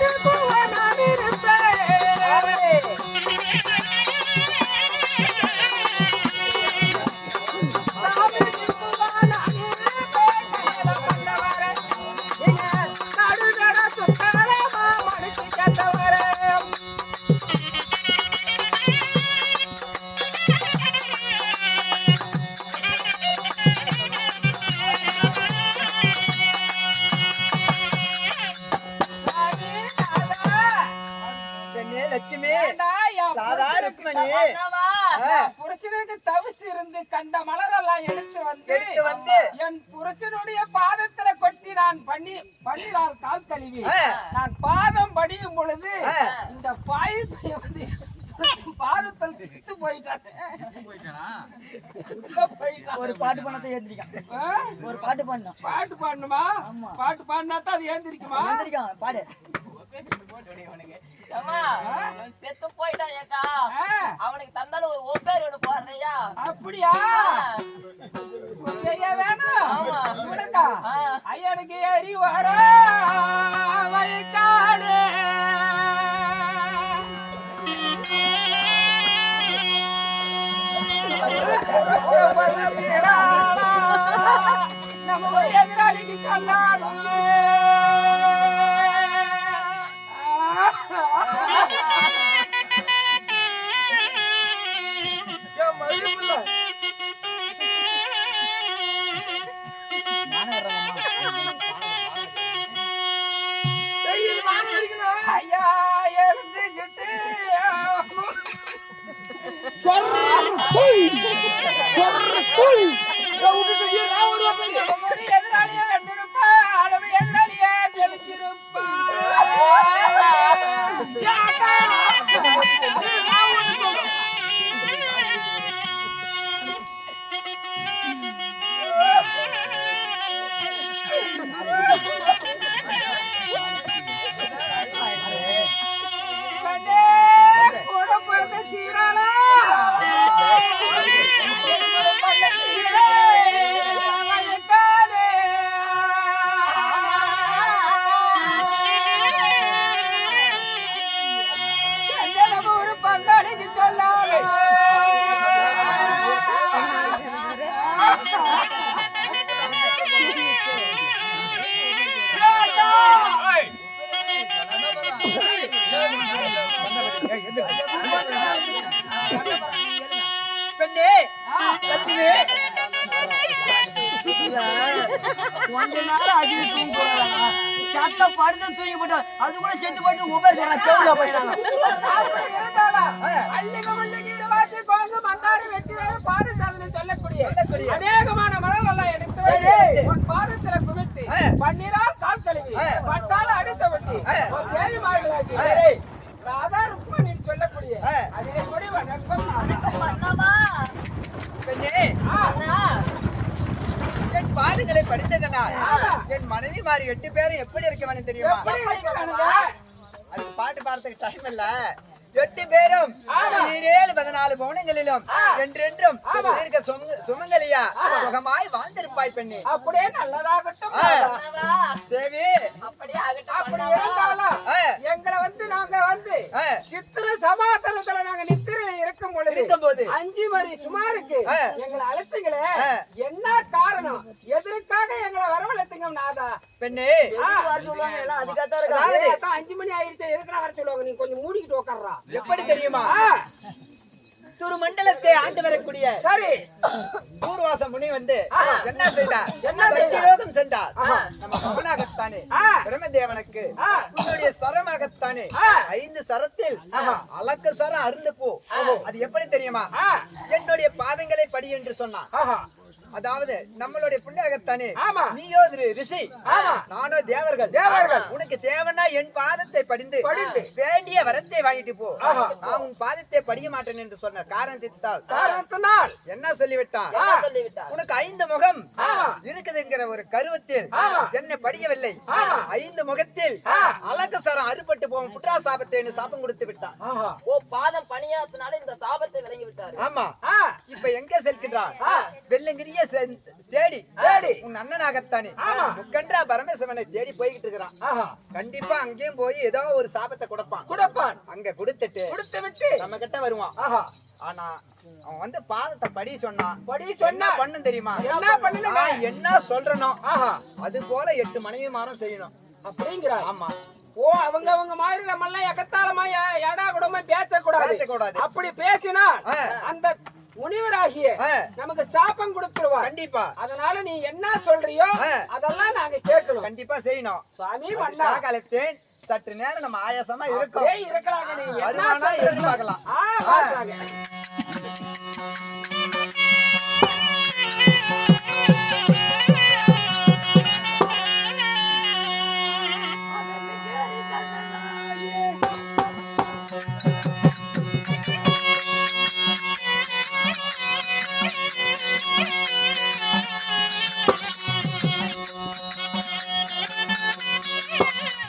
Wonderful. Lakshmi. Radha புருஷனுக்கு ருக்மணி. தவிசு இருந்து கண்ட மலரெல்லாம் எடுத்து வந்து எடுத்து வந்து. என் புருஷனுடைய பாதத்துல கொட்டி நான் பண்ணி பண்ணினார் கால் கழுவி. நான் பாதம் படியும் பொழுது. இந்த பாய் வந்து பாதத்தில் சித்து போயிட்டான். ஒரு பாட்டு பண்ணத்தை ஏந்திரிக்கான்? ஒரு பாட்டு பண்ணோம் பாட்டு பாடணுமா? பாட்டு பாடினா தான் அது ஏந்திரிக்குமா? ஏந்திரிக்கான் பாடு. அம்மா, அவன் செத்து போயிட்டான் ஏக்கா. அவனுக்கு தந்தாலும் ஒரு ஒப்பேர் ஒண்ணு போடுறியா அப்படியா? வேணும். ஐயனுக்கு ஏறி வர ஐயா எழுந்துக்கிட்டு எதிராளியா கண்டிருப்பா அளவு எதிராளியா தெளிச்சிருப்பா பெண்ணே லட்சுமி கொஞ்ச நேரம் அதிக தூங்க போறாங்க சத்த படுத்து தூங்கி போட்டோம் அது கூட செத்து போட்டு உபேர் சொல்றாங்க கேவுல போயிட்டாங்க அப்படி இருந்தாலும் அள்ளிக மல்லிகை இருவாச்சி குழந்தை மந்தாடி வெட்டி வேறு பாடசாலை சொல்லக்கூடிய. அநேகமான மலரெல்லாம் எடுத்து உன் பாதத்துல குவித்து ஆ. பன்னீரால் கால் கழுவி. பட்டால அடித்த வெட்டி ஆ. உன் தேவி மார்களாக்கி ஆ. ராதா ருக்மணி சொல்லக்கூடிய ஆ. அதிலே கொடி வணக்கம் பண்ணவா பெண்ணே என் பாடுகளை படித்ததனால் என் மனைவி எட்டு பேரும் எப்படி இருக்க வேணும் தெரியுமா எப்படி இருக்கிறானுங்க? அதுக்கு பாட்டு பாடுறதுக்கு டைம் இல்ல எட்டு பேரும் ஈரேழு பதினாலு பவுனங்களிலும் என்றென்றும் தீர்க்க சுமங்க- சுமங்கலியா சுகமாய் வாழ்ந்திருப்பாய் பெண்ணே அப்படியே நல்லதாகட்டும். தேவி எங்களை வந்து நாங்க வந்து சித்திர நித்திரையில இருக்கும் பொழுது இருக்கும்போது அஞ்சு மணி சுமாருக்கு ஆ. எங்களை அழைத்தீங்களே ஆ. என்ன காரணம்? எதற்காக எங்களை வரவழைத்தீங்க நாதா? பெண்ணே. சொல்லுவாங்க? எல்லாம் அதுக்காக அதாவது அதான் அஞ்சு மணி ஆயிடுச்சு எதுக்கு வர சொல்லுவாங்க? நீ கொஞ்சம் மூடிக்கிட்டு உட்கார்றா எப்படி தெரியுமா? துரு மண்டலத்தை ஆண்டு வரக்கூடிய சரி. பூர்வாச முனி வந்து. என்ன செய்தார் என்ன சென்றார். நம்ம மகனாகத்தானே. பிரம்மதேவனுக்கு. உன்னுடைய ஆ. ஐந்து சரத்தில் ஆஹா. அளக்க சரம் அருந்து போ அது எப்படி தெரியுமா. என்னுடைய பாதங்களை படி என்று சொன்னான் அதாவது நம்மளுடைய புண்ணியகத்தானே ஆமா. நீயோ திரு ரிஷி ஆமா. நானோ தேவர்கள் தேவர்கள். உனக்கு தேவனா என் பாதத்தை படிந்து படிந்து. வேண்டிய வரத்தை வாங்கிட்டு போ. நான் உன் பாதத்தை படிய மாட்டேன் என்று சொன்ன காரணத்தினால் காரணத்தினால் என்ன சொல்லிவிட்டான் உனக்கு ஐந்து முகம். இருக்குதுங்கிற ஒரு கருவத்தில். என்னை படியவில்லை. ஐந்து முகத்தில். அழகு சரம் அறுபட்டு போகும் புற்றா சாபத்தை சாபம் கொடுத்து விட்டான் ஓ பாதம் பணியாத்தினால இந்த சாபத்தை விளங்கி விட்டாரு ஆமா இப்ப எங்க செல்கின்றான் வெள்ளங்கிரிய தேடி. தேடி. உன் அண்ணனாகத்தானே. முக்கன்றா பரமேஸ்வரனை தேடி போய்கிட்டு இருக்கிறான். கண்டிப்பா அங்கேயும் போய் ஏதோ ஒரு சாபத்தை கொடுப்பான். கொடுப்பான். அங்க கொடுத்துட்டு கொடுத்து விட்டு நம்ம கிட்ட வருவான் ஆனா அவன் வந்து பாதத்தை படி சொன்னான். படி சொன்னா பண்ணும் தெரியுமா? என்ன நான் என்ன சொல்றனோ ஆஹா. அது போல எட்டு மனைவி மாறம் செய்யணும். அப்படிங்கிறார் ஆமா. ஓ அவங்க அவங்க மாதிரி நம்ம எல்லாம் எக்கத்தாளமா எடா கூடமா பேசக்கூடாது. அப்படி பேசினா. அந்த முனிவராகிய. நமக்கு சாபம் கொடுத்துருவார். கண்டிப்பா. அதனால நீ என்ன சொல்றியோ. அதெல்லாம் நாங்க கேட்கணும். கண்டிப்பா செய்யணும். சாமி மன்னா. காலத்தேன் சற்று நேரம் நம்ம ஆயாசமா இருக்கும். என்ன வருமானா? எதிர்பார்க்கலாம். Música